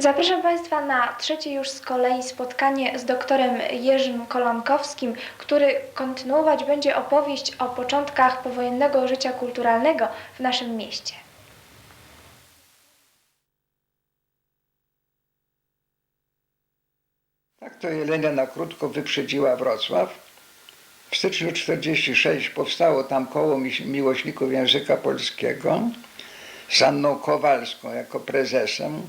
Zapraszam Państwa na trzecie już z kolei spotkanie z doktorem Jerzym Kolonkowskim, który kontynuować będzie opowieść o początkach powojennego życia kulturalnego w naszym mieście. Tak to Jelenia na krótko wyprzedziła Wrocław. W styczniu 46 powstało tam koło miłośników języka polskiego z Anną Kowalską jako prezesem.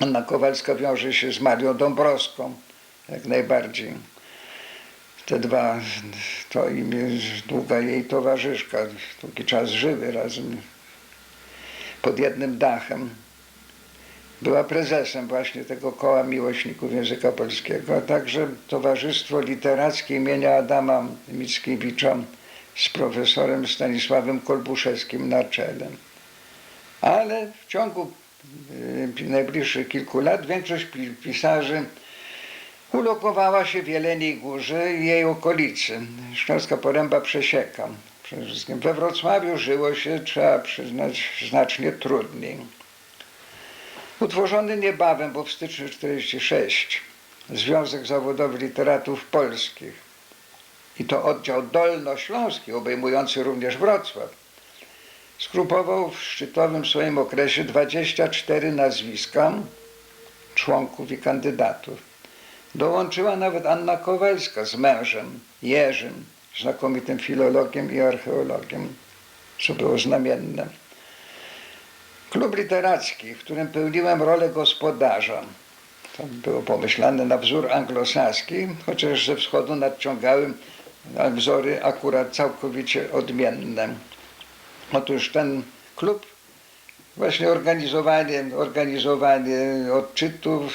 Anna Kowalska wiąże się z Marią Dąbrowską jak najbardziej. Te dwa, to imię długa jej towarzyszka, długi czas żyły razem pod jednym dachem była prezesem właśnie tego koła miłośników języka polskiego, a także Towarzystwo Literackie imienia Adama Mickiewicza z profesorem Stanisławem Kolbuszewskim na czele. Ale w ciągu najbliższych kilku lat większość pi- pisarzy ulokowała się w Jeleniej Górze i jej okolicy. Śląska Poręba przesieka. Przede wszystkim we Wrocławiu żyło się, trzeba przyznać, znacznie trudniej. Utworzony niebawem, bo w styczniu 46 Związek Zawodowy Literatów Polskich i to oddział dolnośląski, obejmujący również Wrocław, skrupował w szczytowym swoim okresie 24 nazwiska członków i kandydatów. Dołączyła nawet Anna Kowalska z mężem, Jerzym, znakomitym filologiem i archeologiem, co było znamienne. Klub literacki, w którym pełniłem rolę gospodarza. To było pomyślane na wzór anglosaski, chociaż ze wschodu nadciągały wzory akurat całkowicie odmienne. Otóż ten klub, właśnie organizowanie, organizowanie odczytów,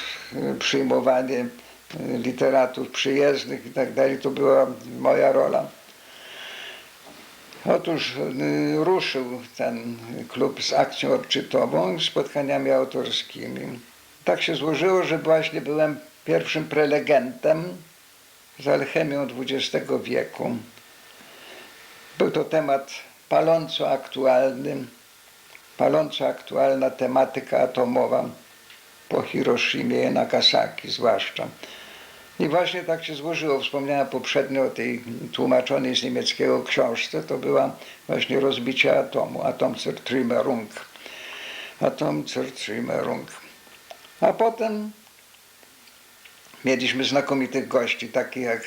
przyjmowanie y, literatów przyjezdnych i tak dalej, to była moja rola. Otóż y, ruszył ten klub z akcją odczytową, spotkaniami autorskimi. Tak się złożyło, że właśnie byłem pierwszym prelegentem z alchemią XX wieku. Był to temat paląco aktualny, paląco aktualna tematyka atomowa po Hiroshimie i Nagasaki zwłaszcza. I właśnie tak się złożyło. Wspomniałem poprzednio o tej tłumaczonej z niemieckiego książce. To była właśnie rozbicie atomu. Atomzertrümmerung. Atomzertrümmerung. A potem mieliśmy znakomitych gości, takich jak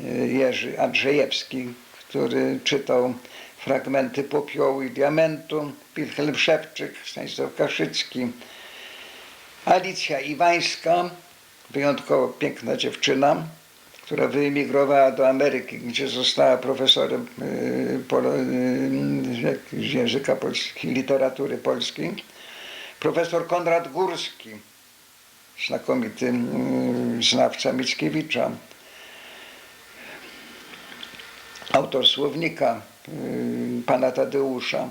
y, Jerzy Andrzejewski, który czytał fragmenty Popiołu i Diamentu, Wilhelm Szewczyk, Stanisław Kaszycki, Alicja Iwańska, wyjątkowo piękna dziewczyna, która wyemigrowała do Ameryki, gdzie została profesorem y, y, języka polskiego, literatury polskiej. Profesor Konrad Górski, znakomity y, znawca Mickiewicza, autor słownika pana Tadeusza,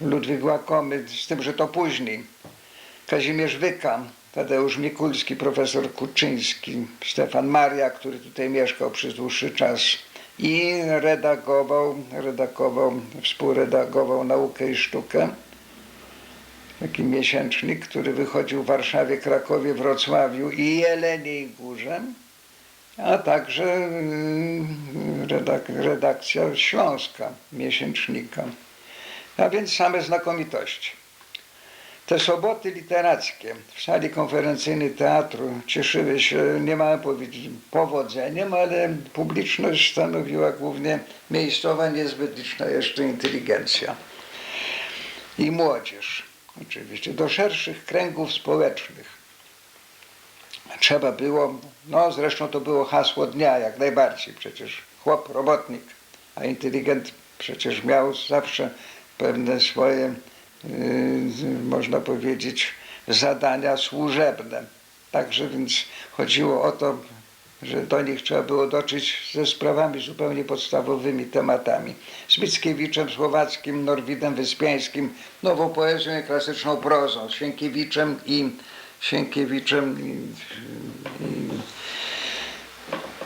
Ludwik Łakomy, z tym, że to później. Kazimierz Wyka, Tadeusz Mikulski, profesor Kuczyński, Stefan Maria, który tutaj mieszkał przez dłuższy czas i redagował, redagował, współredagował Naukę i Sztukę. Taki miesięcznik, który wychodził w Warszawie, Krakowie, Wrocławiu i Jeleniej Górze, a także y, redak redakcja śląska miesięcznika. A więc same znakomitości. Te soboty literackie w sali konferencyjnej teatru cieszyły się niemałym powodzeniem, ale publiczność stanowiła głównie miejscowa, niezbyt liczna jeszcze inteligencja i młodzież. Oczywiście do szerszych kręgów społecznych trzeba było, no zresztą to było hasło dnia jak najbardziej, przecież chłop, robotnik, a inteligent przecież miał zawsze pewne swoje yy, można powiedzieć, zadania służebne. Także więc chodziło o to, że do nich trzeba było dotrzeć ze sprawami zupełnie podstawowymi tematami. Z Mickiewiczem Słowackim, Norwidem Wyspiańskim, nową poezją i klasyczną prozą, z Sienkiewiczem i Sienkiewiczem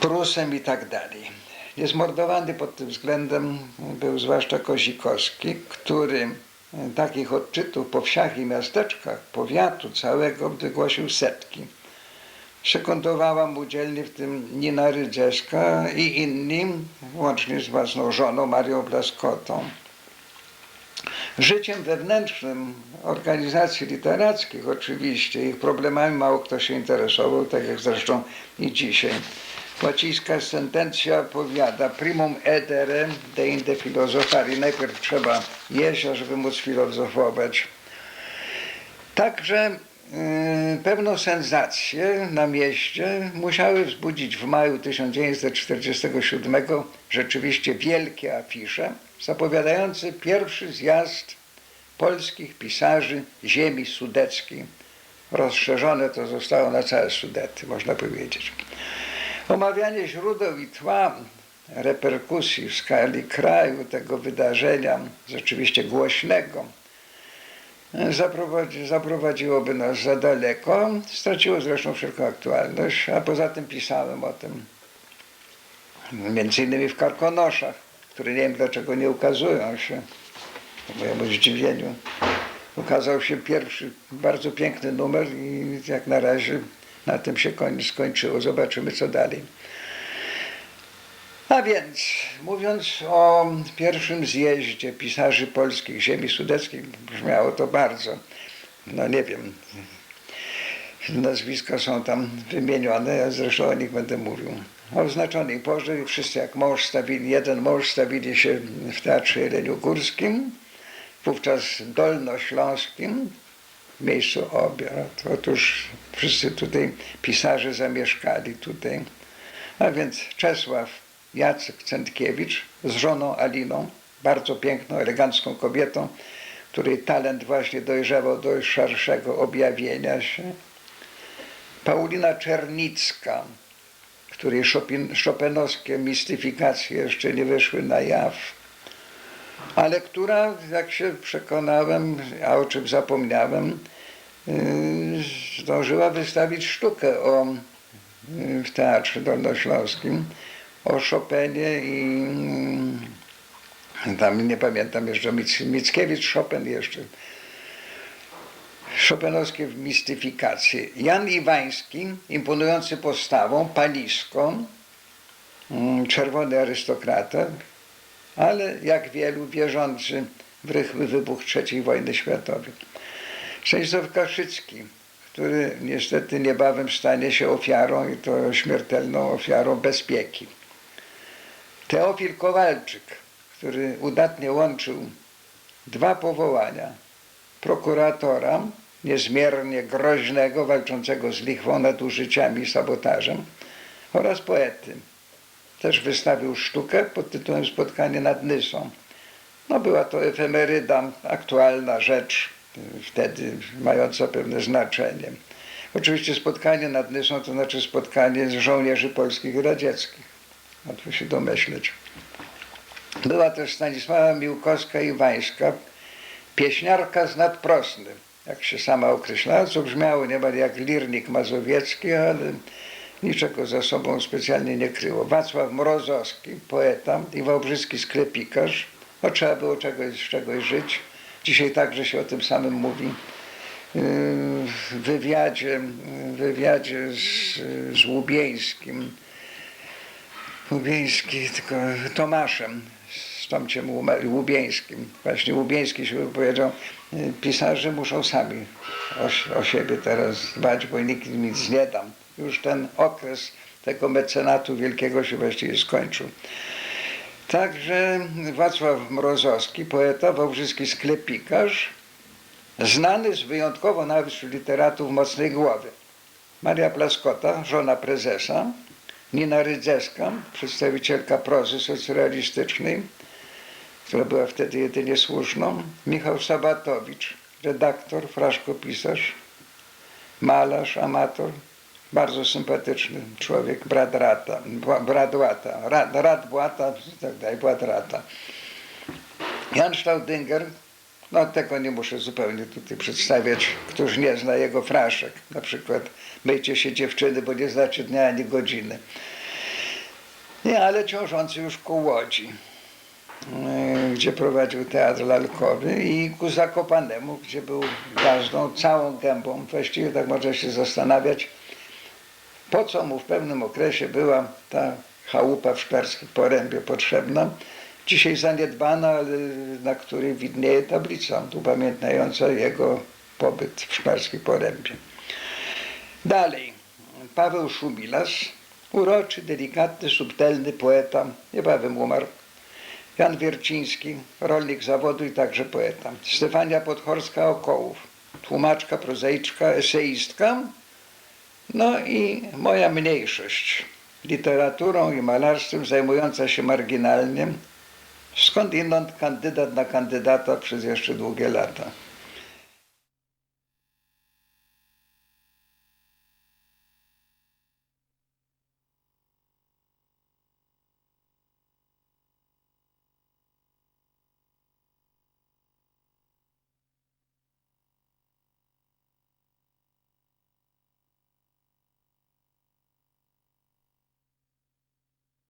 Prusem i tak dalej. Niezmordowany pod tym względem był zwłaszcza Kozikowski, który e, takich odczytów po wsiach i miasteczkach powiatu całego wygłosił setki. Sekundowała mu dzielnie w tym Nina Rydzeska i inni, łącznie z własną żoną Marią Blaskotą. Życiem wewnętrznym organizacji literackich oczywiście, ich problemami mało kto się interesował, tak jak zresztą i dzisiaj. Łacińska sentencja powiada primum edere deinde filozofari. Najpierw trzeba jeść, ażeby móc filozofować. Także pewną sensację na mieście musiały wzbudzić w maju 1947 rzeczywiście wielkie afisze zapowiadające pierwszy zjazd polskich pisarzy ziemi sudeckiej. Rozszerzone to zostało na całe Sudety, można powiedzieć. Omawianie źródeł i tła reperkusji w skali kraju tego wydarzenia, rzeczywiście głośnego, zaprowadzi, zaprowadziłoby nas za daleko. Straciło zresztą wszelką aktualność, a poza tym pisałem o tym. Między innymi w Karkonoszach, które nie wiem dlaczego nie ukazują się, ku mojemu zdziwieniu. Ukazał się pierwszy bardzo piękny numer i jak na razie na tym się koń, skończyło. Zobaczymy co dalej. A więc, mówiąc o pierwszym zjeździe pisarzy polskich ziemi sudeckich, brzmiało to bardzo, no nie wiem, nazwiska są tam wymienione, ja zresztą o nich będę mówił. O oznaczonej porze wszyscy jak mąż stawili, jeden mąż stawili się w Teatrze Jeleniogórskim, wówczas dolnośląskim, w miejscu obiad. Otóż wszyscy tutaj pisarze zamieszkali tutaj. A więc Czesław Jacek Centkiewicz z żoną Aliną, bardzo piękną, elegancką kobietą, której talent właśnie dojrzewał do szerszego objawienia się. Paulina Czernicka, której Chopin, chopinowskie mistyfikacje jeszcze nie wyszły na jaw, ale która, jak się przekonałem, a o czym zapomniałem, yy, zdążyła wystawić sztukę o, yy, w Teatrze Dolnośląskim o Chopinie i yy, tam nie pamiętam jeszcze, Mic, Mickiewicz, Chopin jeszcze. Chopinowskie mistyfikacje. Jan Iwański, imponujący postawą, paliską, mm, czerwony arystokrata, ale jak wielu wierzący w rychły wybuch III wojny światowej. Stanisław Kaszycki, który niestety niebawem stanie się ofiarą i to śmiertelną ofiarą bezpieki. Teofil Kowalczyk, który udatnie łączył dwa powołania. Prokuratora, niezmiernie groźnego, walczącego z lichwą, nadużyciami i sabotażem oraz poety też wystawił sztukę pod tytułem Spotkanie nad Nysą. No była to efemeryda, aktualna rzecz, wtedy mająca pewne znaczenie. Oczywiście spotkanie nad Nysą to znaczy spotkanie z żołnierzy polskich i radzieckich. Łatwo się domyśleć. Była też Stanisława Miłkowska-Iwańska, pieśniarka z nadprosny, jak się sama określała, co brzmiało niemal jak lirnik mazowiecki, ale niczego za sobą specjalnie nie kryło. Wacław Mrozowski, poeta i wałbrzyski sklepikarz. No, trzeba było czegoś, z czegoś żyć. Dzisiaj także się o tym samym mówi. Yy, W wywiadzie, wywiadzie z, z Łubieńskim, Łubieński, tylko Tomaszem, z Tomciem Łubieńskim. Właśnie Łubieński się wypowiedział, yy, pisarze muszą sami o, o siebie teraz dbać, bo nikt im nic nie dam. Już ten okres tego mecenatu wielkiego się właściwie skończył. Także Wacław Mrozowski, poeta, wałbrzyski sklepikarz, znany z wyjątkowo nawet literatów mocnej głowy. Maria Plaskota, żona prezesa, Nina Rydzeska, przedstawicielka prozy socrealistycznej, która była wtedy jedynie słuszną, Michał Sabatowicz, redaktor, fraszkopisarz, malarz, amator, bardzo sympatyczny człowiek, brat Rata, brat Łata, Rad, Rad Błata, tak dalej, brat Rata. Jan Staudinger, no tego nie muszę zupełnie tutaj przedstawiać, któż nie zna jego fraszek, na przykład myjcie się dziewczyny, bo nie znacie dnia ani godziny. Nie, ale ciążący już ku Łodzi. Yy, gdzie prowadził teatr lalkowy i ku Zakopanemu, gdzie był gwiazdą całą gębą. Właściwie tak można się zastanawiać, po co mu w pewnym okresie była ta chałupa w Szklarskich Porębie potrzebna. Dzisiaj zaniedbana, ale na której widnieje tablica upamiętniająca jego pobyt w Szklarskich Porębie. Dalej, Paweł Szumilas, uroczy, delikatny, subtelny poeta, niebawem umarł. Jan Wierciński, rolnik zawodu i także poeta. Stefania Podchorska-Okołów, tłumaczka, prozaiczka, eseistka. No i moja mniejszość, literaturą i malarstwem zajmująca się marginalnie, skądinąd kandydat na kandydata przez jeszcze długie lata.